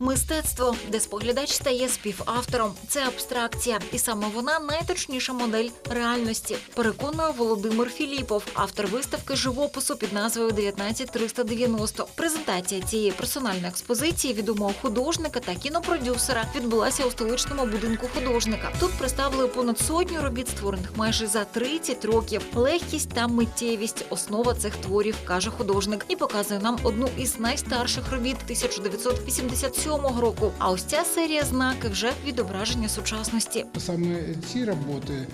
Мистецтво, де споглядач стає співавтором. Це абстракція, і саме вона найточніша модель реальності. Переконує Володимир Філіпов, автор виставки живопису під назвою 19390. Презентація цієї персональної експозиції відомого художника та кінопродюсера відбулася у столичному будинку художника. Тут представили понад сотню робіт, створених майже за 30 років. Легкість та миттєвість основа цих творів, каже художник, і показує нам одну із найстарших робіт 1987 року. А ось ця серія знаки вже відображення сучасності. Саме ці роботи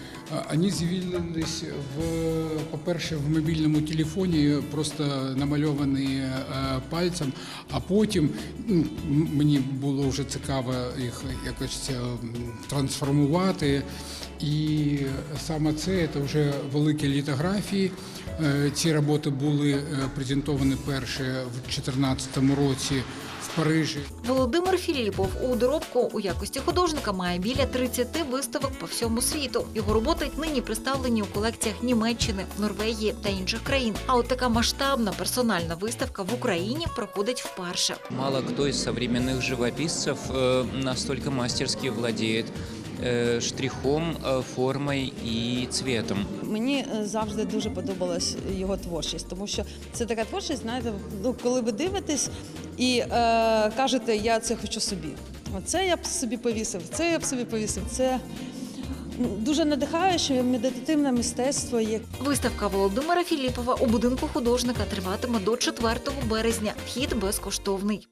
вони з'явились в, по-перше, в мобільному телефоні, просто намальовані е, пальцем, а потім ну, мені було вже цікаво їх якось е, трансформувати. І саме це, це вже великі літографії. Е, Ці роботи були презентовані перші в 2014 році в Парижі. Володимир Філіпов у доробку у якості художника має біля 30 виставок по всьому світу. Його роботи нині представлені у колекціях Німеччини, Норвегії та інших країн. А от така масштабна персональна виставка в Україні проходить вперше. Мало кто из современных живописцев э, настолько мастерски владеет э, штрихом, э, формой и цветом. Мені е, завжди дуже подобалась його творчість, тому що це така творчість, знаєте, ну коли ви дивитесь і е, кажете, я це хочу собі. Оце я б собі повісив, це я б собі повісив. Це дуже надихаюче медитативне мистецтво, є Виставка Володимира Філіпова у будинку художника триватиме до 4 березня. Вхід безкоштовний.